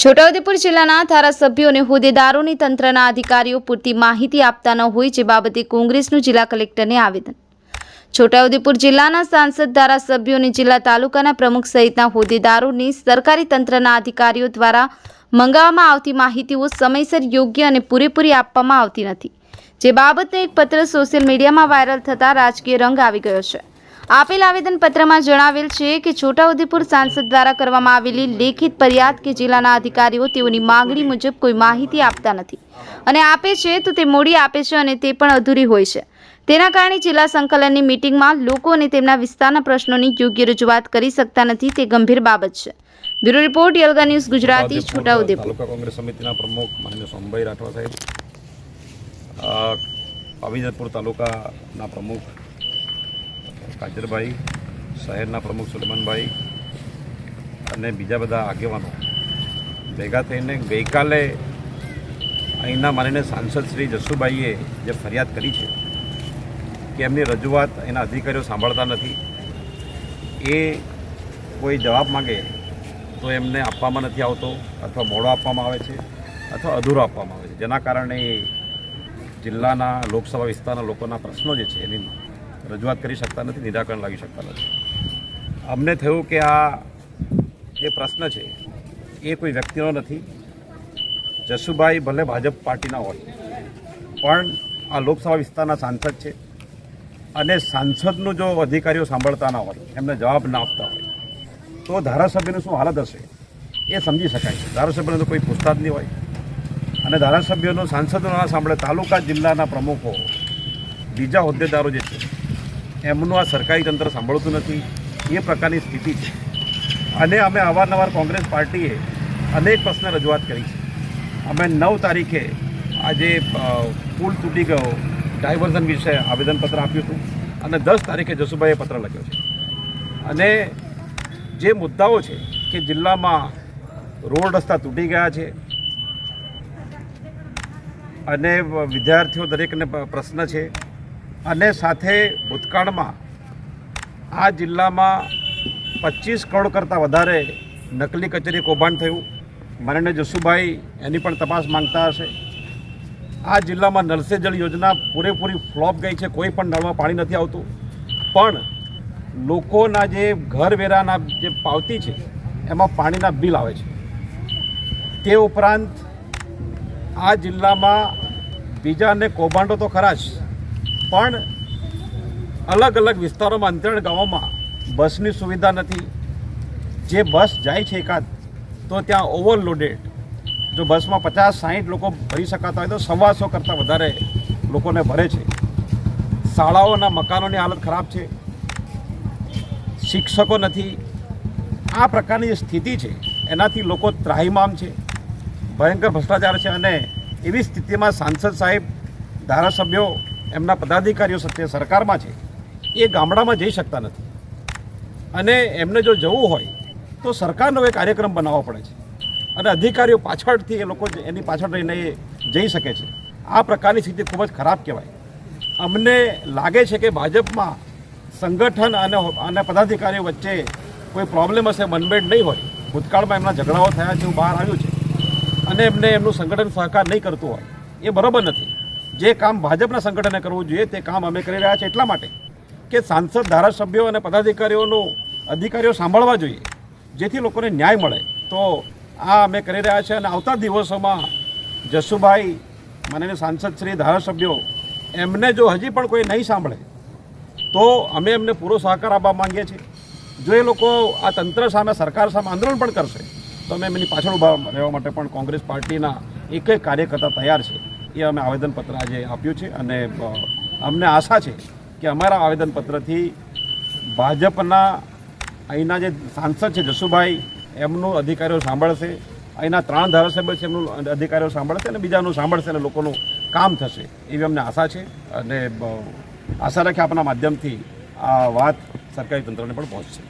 છોટાઉદેપુર જિલ્લાના ધારાસભ્યો અને હોદ્દેદારોની તંત્રના અધિકારીઓ પૂરતી માહિતી આપતા ન હોય જે બાબતે કોંગ્રેસનું જિલ્લા કલેક્ટરને આવેદન. છોટાઉદેપુર જિલ્લાના સાંસદ, ધારાસભ્યો અને જિલ્લા તાલુકાના પ્રમુખ સહિતના હોદ્દેદારોની સરકારી તંત્રના અધિકારીઓ દ્વારા મંગાવવામાં આવતી માહિતીઓ સમયસર યોગ્ય અને પૂરેપૂરી આપવામાં આવતી નથી. જે બાબતને એક પત્ર સોશિયલ મીડિયામાં વાયરલ થતાં રાજકીય રંગ આવી ગયો છે. આપેલ આવેદનપત્રમાં જણાવેલ છે કે છોટાઉદેપુર સાંસદ દ્વારા કરવામાં આવેલી લેખિત ફરિયાદ કે જિલ્લાના અધિકારીઓ તેઓની માંગણી મુજબ કોઈ માહિતી આપતા નથી અને આપે છે તો તે મોડી આપે છે અને તે પણ અધૂરી હોય છે. તેના કારણે જિલ્લા સંકલનની મિટિંગમાં લોકો અને તેમના વિસ્તારના પ્રશ્નોની યોગ્ય રજૂઆત કરી શકતા નથી તે ગંભીર બાબત છે. બ્યુરો રિપોર્ટ યલગા ન્યૂઝ ગુજરાતી છોટાઉદેપુર તાલુકા કોંગ્રેસ સમિતિના પ્રમુખ માનનીય સોમભાઈ રાઠવા સાહેબ અ, તાલુકાના પ્રમુખ કાજરભાઈ, શહેરના પ્રમુખ સુલેમાનભાઈ અને બીજા બધા આગેવાનો. ભેગા થઈને ગઈકાલે અહીંના માનીને સાંસદ શ્રી જસુભાઈએ જે ફરિયાદ કરી છે કે એમની રજૂઆત એના અધિકારીઓ સાંભળતા નથી, એ કોઈ જવાબ માગે તો એમને આપવામાં નથી આવતો અથવા મોડો આપવામાં આવે છે અથવા અધૂરો આપવામાં આવે છે. જેના કારણે જિલ્લાના લોકસભા વિસ્તારના લોકોના પ્રશ્નો જે છે એની રજૂઆત કરી શકતા નથી, નિરાકરણ લાવી શકતા નથી. અમને થયું કે આ જે પ્રશ્ન છે, એ કોઈ વ્યક્તિનો નથી. જસુભાઈ ભલે ભાજપ પાર્ટીના હોય, પણ આ લોકસભા વિસ્તારના સાંસદ છે અને સાંસદનું જો અધિકારીઓ સાંભળતા ના હોય, એમને જવાબ ના આપતા હોય, તો ધારાસભ્યની શું હાલત હશે? એ સમજી શકાય છે. ધારાસભ્યને તો કોઈ પૂછતા જ નહીં હોય. અને ધારાસભ્યોનો સાંસદો ના સાંભળે તાલુકા જિલ્લાના પ્રમુખો, બીજા હોદ્દેદારો જે છે એમનું આ સરકારી તંત્ર સાંભળતું નથી. એ પ્રકારની સ્થિતિ છે. અને અમે અવારનવાર કોંગ્રેસ પાર્ટીએ અનેક પ્રશ્ન રજૂઆત કરી છે. અમે નવ તારીખે આજે પુલ તૂટી ગયો. ડાયવર્ઝન વિશે આવેદનપત્ર આપ્યું હતું. અને દસ તારીખે જસુભાઈએ પત્ર લખ્યો છે. અને જે મુદ્દાઓ છે કે જિલ્લામાં રોડ રસ્તા તૂટી ગયા છે અને વિદ્યાર્થીઓ દરેકને પ્રશ્ન છે. અને સાથે ભૂતકાળમાં આ જિલ્લામાં પચીસ કરોડ કરતાં વધારે નકલી કચેરી કૌભાંડ થયું. માનીને જસુભાઈ એની પણ તપાસ માંગતા હશે. આ જિલ્લામાં નળ જળ યોજના પૂરેપૂરી ફ્લોપ ગઈ છે, કોઈ પણ નળમાં પાણી નથી આવતું. પણ લોકોના જે ઘર વેરાના જે પાવતી છે, એમાં પાણીના બિલ આવે છે. તે ઉપરાંત આ જિલ્લામાં બીજા અને કૌભાંડો તો ખરા જ પણ અલગ અલગ વિસ્તારોમાં અંતરણ ગામોમાં બસની સુવિધા નથી. જે બસ જાય છે એકાદ, તો ત્યાં ઓવરલોડેડ. જો બસમાં પચાસ, સાહીઠ લોકો ભરી શકાતા હોય તો સવાસો કરતાં વધારે લોકોને ભરે છે. શાળાઓના મકાનોની હાલત ખરાબ છે. શિક્ષકો નથી. આ પ્રકારની જે સ્થિતિ છે, એનાથી લોકો ત્રાહિમામ છે. ભયંકર ભ્રષ્ટાચાર છે અને એવી સ્થિતિમાં સાંસદ સાહેબ, ધારાસભ્યો એમના પદાધિકારીઓ સાથે સરકારમાં છે, એ ગામડામાં જઈ શકતા નથી. અને એમને જો જવું હોય, તો સરકારનો એ કાર્યક્રમ બનાવવો પડે છે. અને અધિકારીઓ પાછળથી એ લોકો એની પાછળ રહીને એ જઈ શકે છે. આ પ્રકારની સ્થિતિ ખૂબ જ ખરાબ કહેવાય. અમને લાગે છે કે ભાજપમાં સંગઠન અને અને પદાધિકારીઓ વચ્ચે કોઈ પ્રોબ્લેમ હશે મનમેડ નહીં હોય. ભૂતકાળમાં એમના ઝઘડાઓ થયા છે બહાર આવ્યું છે. અને એમને એમનું સંગઠન સહકાર નહીં કરતું હોય, એ બરાબર નથી. જે કામ ભાજપના સંગઠને કરવું જોઈએ તે કામ અમે કરી રહ્યા છીએ એટલા માટે કે સાંસદ, ધારાસભ્યો અને પદાધિકારીઓનું અધિકારીઓ સાંભળવા જોઈએ, જેથી લોકોને ન્યાય મળે. તો આ અમે કરી રહ્યા છીએ અને આવતા દિવસોમાં જસુભાઈ માનીને સાંસદ શ્રી, ધારાસભ્યો, એમને જો હજી પણ કોઈ નહીં સાંભળે, તો અમે એમને પૂરો સહકાર આપવા માંગીએ છીએ. જો એ લોકો આ તંત્ર સામે, સરકાર સામે આંદોલન પણ કરશે, તો અમે એમની પાછળ ઊભા રહેવા માટે પણ કોંગ્રેસ પાર્ટીના એક કાર્યકર્તા તૈયાર છે. એ અમે આવેદનપત્ર આજે આપ્યું છે અને અમને આશા છે કે અમારા આવેદનપત્રથી ભાજપના અહીંના જે સાંસદ છે જસુભાઈ, એમનું અધિકારીઓ સાંભળશે, અહીંના ત્રણ ધારાસભ્ય છે એમનું અધિકારીઓ સાંભળશે અને બીજાનું સાંભળશે અને લોકોનું કામ થશે એવી અમને આશા છે અને આશા રાખી આપણા માધ્યમથી આ વાત સરકારી તંત્રને પણ પહોંચશે.